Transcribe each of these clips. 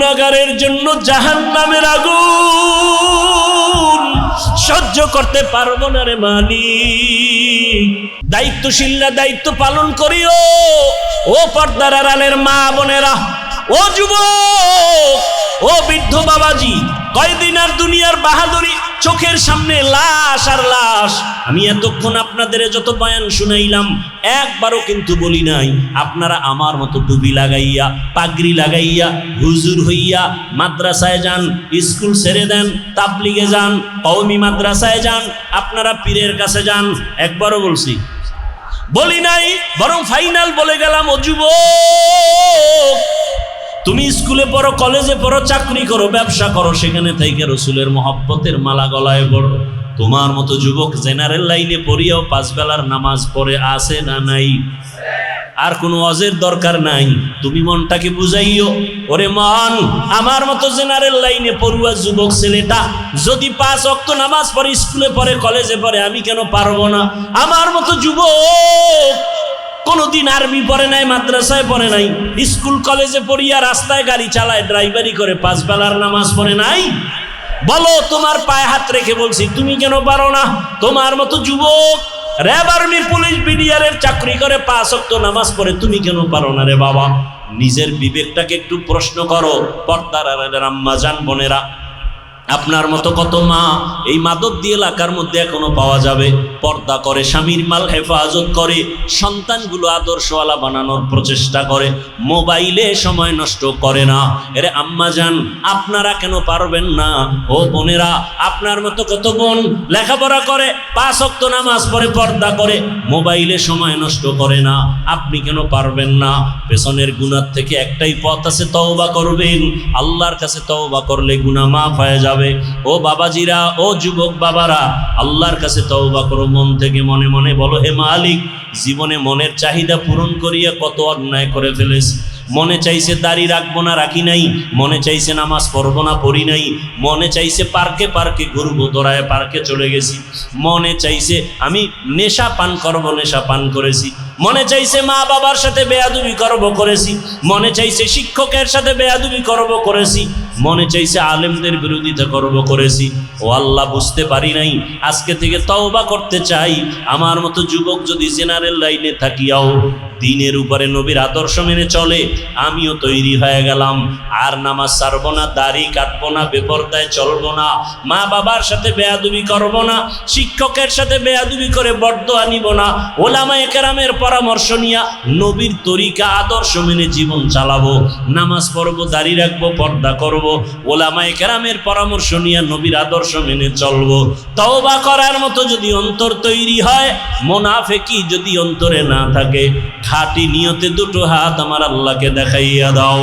গুণাগারের জন্য জাহান নামের আগুন সহ্য করতে পারব না রে মালিক। দায়িত্বশীলরা দায়িত্ব পালন করিও। ও পর্দার আড়ালের মা বোনেরা, ও যুবক ও বৃদ্ধ বাবাজি, কয়দিন আর দুনিয়ার বাহাদুরি চোখের সামনে লাশ আর লাশ। আমি এতক্ষণ আপনাদের যত বয়ান শুনাইলাম, একবারও কিন্তু বলি নাই, আপনারা আমার মতো টুপি লাগাইয়া, পাগড়ি লাগাইয়া, হুজুর হইয়া মাদ্রাসায় যান, স্কুল ছেড়ে দেন, তাবলিগে যান, কওমি মাদ্রাসায় যান, আপনারা পীরের কাছে যান, একবারও বলছি। বলি নাই, বরং ফাইনাল বলে গেলাম, ও যুবক তুমি স্কুলে পড়ো, কলেজে পড়ো, চাকরি করো, ব্যবসা করো, সেখানে থেকে রসুলের মহব্বতের মালা গলায় পড়ো। তোমার মতো যুবক জেনারেল লাইনে পড়িয়াও পাঁচ বেলার নামাজ পড়ে আসে না নাই? আর কোনো অজের দরকার নাই। তুমি মনটাকে বুঝাইও, ওরে মন আমার মতো জেনারেল লাইনে পড়ুয়া যুবক ছেলেটা যদি পাঁচ অক্ত নামাজ পড়ে, স্কুলে পড়ে, কলেজে পড়ে, আমি কেন পারব না? আমার মতো যুবক কোনোদিন আর্মি পড়ে নাই, মাদ্রাসায় পড়ে নাই, স্কুল, কলেজে পড়িয়া রাস্তায় গাড়ি চালায়, ড্রাইভারি করে পাঁচ বেলার নামাজ পড়ে নাই। বলো, তোমার পায়ে হাত রেখে বলছি, তুমি কেন পারো না? তোমার মতো যুবক, র্যাব আর্মি, পুলিশ, বিডিআরের চাকরি করে পাঁচ অক্ত নামাজ পড়ে, তুমি কেন পারো না রে বাবা? নিজের বিবেকটাকে একটু প্রশ্ন করো, পর্দার আম্মা জান বোনেরা। আপনার মতো কত মা এই মাদকদি এলাকার মধ্যে এখনও পাওয়া যাবে। পর্দা করে, স্বামীর মাল হেফাজত করে, সন্তানগুলো আদর্শওয়ালা বানানোর প্রচেষ্টা করে। মোবাইলে সময় নষ্ট করে না। এরে আম্মা যান, আপনারা কেন পারবেন না? ও বোনেরা, আপনার মতো কত বোন লেখাপড়া করে, পাঁচ অক্ত নামাজ পরে পর্দা করে, মোবাইলে সময় নষ্ট করে না। আপনি কেন পারবেন না? পেছনের গুনার থেকে একটাই পথ আছে, তওবা করবেন। আল্লাহর কাছে তওবা করলে গুনাহ মাফ হয়ে যাবে। ও বাবাজিরা, ও যুবক বাবারা, আল্লাহর কাছে তওবা করো। মন থেকে মনে মনে বলো, হে মালিক, জীবনে মনের চাহিদা পূরণ করিয়া কত অন্যায় করে ফেলেছি। মনে চাইছে দাড়ি রাখব না, রাখি নাই। মনে চাইছে নামাজ পড়ব না, পড়ি নাই। মনে চাইছে পার্কে পার্কে ঘুরবো, দৌড়ায় পার্কে চলে গেছি। মনে চাইছে আমি নেশা পান করব, নেশা পান করেছি। মনে চাইছে মা বাবার সাথে বেয়াদুবি করব করেছি। মনে চাইছে শিক্ষকের সাথে বেয়াদুবি করব করেছি। মনে চাইছে আলেমদের বিরোধিতা করব করেছি। ও আল্লাহ বুঝতে পারি নাই। আজকে থেকে তওবা করতে চাই। আমার মতো যুবক যদি জেনারেল লাইনে থাকিয়াও, দিনের উপরে নবীর আদর্শ মেনে চলে, আমিও তৈরি হয়ে গেলাম। আর নামাজ ছাড়বো না, দাড়ি কাটবো না, বেপরদায় চলবো না, মা বাবার সাথে বেয়াদুবি করব না, শিক্ষকের সাথে বেয়াদুবি করে বড্ড আনিব না ওলামা একরামের পরামর্শ নিয়া নবীর তরিকা, আদর্শ মেনে জীবন চালাবো, নামাজ পড়ব, দাড়ি রাখব, পর্দা করব, ওলামায় কেরামের পরামর্শ নিয়া নবীর আদর্শ মেনে চলবো। তওবা করার মতো যদি অন্তর তৈরি হয়, মোনাফেকি যদি অন্তরে না থাকে, খাটি নিয়তে দুটো হাত আমার আল্লাহকে দেখাইয়া দাও।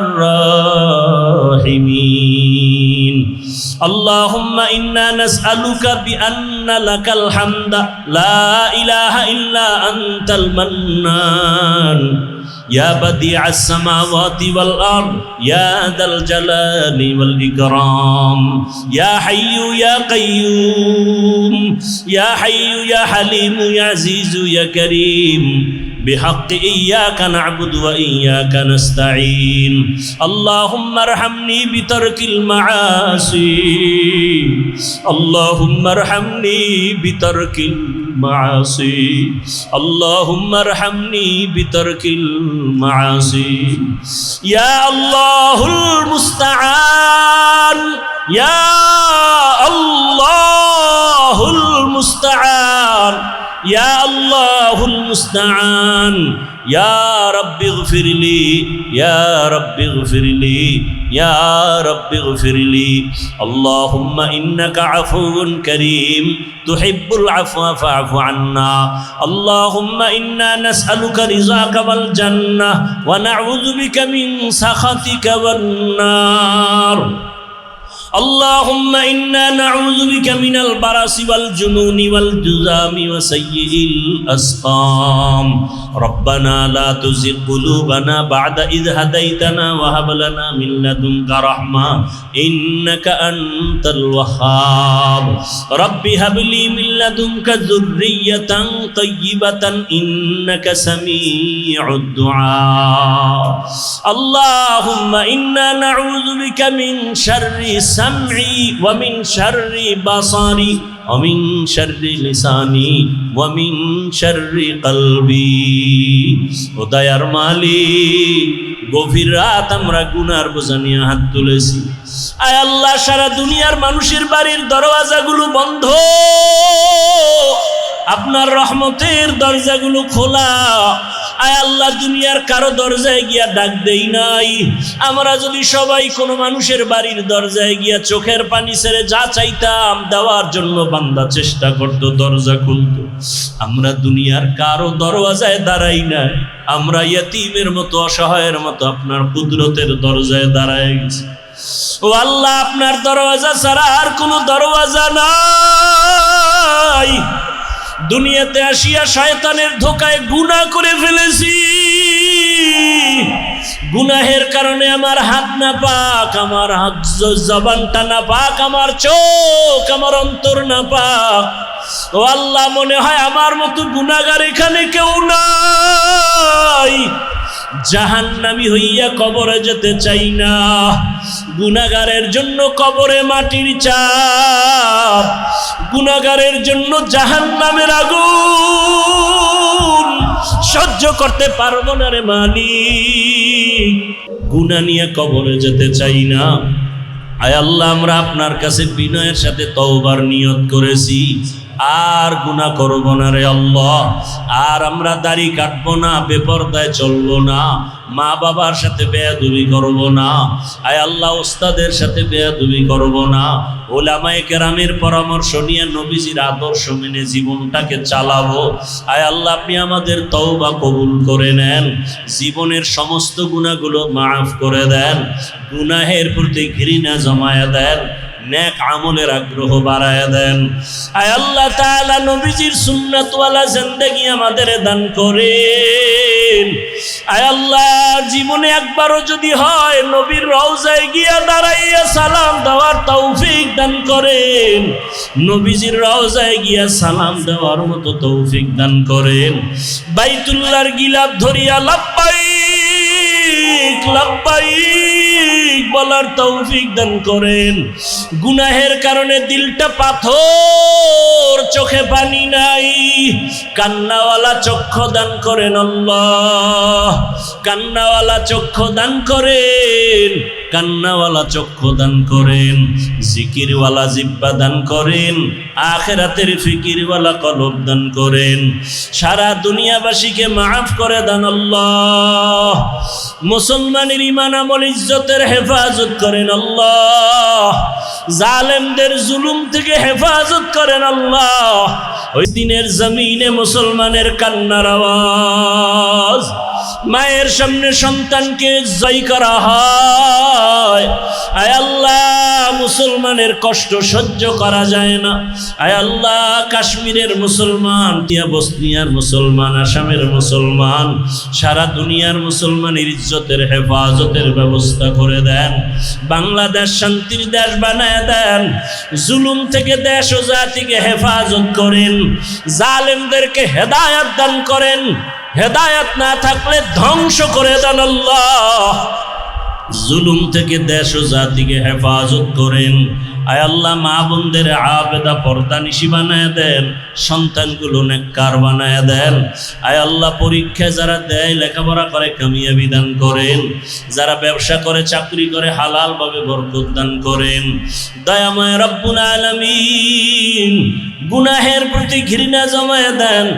الراحمين. اللهم إنا نسألك بأن لك الحمد. لا إله إلا أنت المنان. يا بديع السماوات والأرض. يا ذا الجلال والإكرام. يا حي يا قيوم. يا حي يا حليم يا عزيز يا كريم. بحق إياك نعبد وإياك نستعين اللهم ارحمني بترك المعاصي اللهم ارحمني بترك المعاصي اللهم ارحمني بترك المعاصي يا الله المستعان المستعان يا رب اغفر لي يا رب اغفر لي يا رب اغفر لي. اللهم إنك عفو كريم تحب العفو فاعف عنا. اللهم إنا نسألك رزاك والجنة ونعوذ بك من سخطك والنار. اللهم إنا نعوذ بك من البرص والجنون والجذام وسيء الأسقام ربنا لا تزغ قلوبنا بعد إذ هديتنا وهب لنا من لدنك رحمة إنك أنت الوهاب رب هب لي من لدنك ذرية طيبة إنك سميع الدعاء اللهم إنا نعوذ بك من شر সামঈ ওয়া মিন শাররি বাসারি ওয়া মিন লিসানি ওয়া মিন কলবি ও দয়ার মালিক, গভীর রাত আমরা গুনার বোঝা নিয়ে হাত তুলেছি। আয় আল্লাহ, সারা দুনিয়ার মানুষের বাড়ির দরওয়াজাগুলো বন্ধ। আপনার রহমতের দরজাগুলো খোলা। আয় আল্লাহ, দুনিয়ার কারও দরজায় গিয়া ডাক দেই নাই। আমরা যদি সবাই কোনো মানুষের বাড়ির দরজায় গিয়া চোখের পানি ছেড়ে যা চাইতাম, দেওয়ার জন্য বান্দা চেষ্টা করত, দরজা খুলত। আমরা দুনিয়ার কারও দরওয়াজায় দাঁড়াই না আমরা ইয়তিমের মতো, অসহায়ের মতো আপনার কুদরতের দরজায় দাঁড়ায় গেছি। ও আল্লাহ, আপনার দরওয়াজা ছাড়া আর কোনো দরওয়াজা নাই। দুনিয়াতে আসিয়া শয়তানের ধোকায় গুনাহ করে ফেলেছি। গুনাহের কারণে আমার হাত না পাক, আমার হাত জবানটা না পাক, আমার চোখ, আমার অন্তর না পাক। ও আল্লাহ, মনে হয় আমার মতো গুনাগার এখানে কেউ নাই। জাহান্নামি হইয়া কবরে যেতে চাই না। গুনাগারের জন্য কবরে মাটির চাপ। গুনাগারের জন্য জাহান্নামের আগুন। সহ্য করতে পারব না রে মালিক। গুনা নিয়ে কবরে যেতে চাই না। আয় আল্লাহ, আমরা আপনার কাছে বিনয়ের সাথে তওবার নিয়ত করেছি। আর গুনাহ করব না রে আল্লাহ। আর আমরা দাড়ি কাটবো না, বেপরদায় চলবো না মা বাবার সাথে বেয়াদুবি করব না, আয় আল্লাহ ওস্তাদের সাথে বেয়াদুবি করব না। ওলামায়ে কেরামের পরামর্শ নিয়ে নবীজির আদর্শ মেনে জীবনটাকে চালাবো। আয় আল্লাহ, আপনি আমাদের তওবা কবুল করে নেন। জীবনের সমস্ত গুণাগুলো মাফ করে দেন। গুনাহের প্রতি ঘৃণা জমায়া দেন। নেক আমলের আগ্রহ বাড়ায় দেন। আয় আল্লাহ তাআলা নবীজির সুন্নাতওয়ালা জিন্দেগি আমাদের দান করেন। আয় আল্লাহ, জীবনে একবারও যদি হয় নবীর রওজায় গিয়া দাঁড়াইয়া সালাম দেওয়ার তৌফিক দান করেন। নবীজির রওজায় গিয়া সালাম দেওয়ার মতো তৌফিক দান করেন। বাইতুল্লাহর গিলাপ ধরিয়া লাব্বাইক লাব্বাইক। বলার তৌফিক দান করেন। গুনাহের কারণে দিলটা পাথর, চোখে পানি নাই। কান্নাওয়ালা চক্ষু দান করেন আল্লাহ। কান্নাওয়ালা চক্ষু দান করেন। কান্নাওয়ালা চক্ষু দান করেন, জিকিরওয়ালা জিব্বা দান করেন, আখেরাতের ফিকিরওয়ালা কলব দান করেন। সারা দুনিয়াবাসীকে মাফ করে দান আল্লাহ। মুসলমানের ইমান আমল ইজ্জতের হেফাজত করেন আল্লাহ। জালেমদের জুলুম থেকে হেফাজত করেন আল্লাহ। ওই দিনের জমিনে মুসলমানের কান্নার আওয়াজ। মায়ের সামনে সন্তানকে জয় করা হয়। আয় আল্লাহ, মুসলমানের কষ্ট সহ্য করা যায় না। আয় আল্লাহ, কাশ্মীরের মুসলমান, টিয়া বসনিয়ার মুসলমান, আসামের মুসলমান, সারা দুনিয়ার মুসলমানের ইজ্জতের হেফাজতের ব্যবস্থা করে দেন। বাংলাদেশ শান্তির দেশ বানায় দেন। জুলুম থেকে দেশ ও জাতিকে হেফাজত করেন। জালেমদেরকে হেদায়াত দান করেন। হেদায়াত না থাকলে ধ্বংস করে দেন আল্লাহ। জুলুম থেকে দেশ ও জাতিকে হেফাজত করেন। আয় আল্লাহ, মা বোনদের আবেদা পর্দা নিশি বানায় দেন, সন্তানগুলো নেককার বানায় দেন। আয় আল্লাহ, পরীক্ষায় যারা দেয়, লেখাপড়া করে, কামিয়াবি দান করেন। যারা ব্যবসা করে, চাকরি করে, হালালভাবে বরকত দান করেন। দয়াময় রব্বুল আলামিন, গুনাহের প্রতি ঘৃণা জমায় দেন।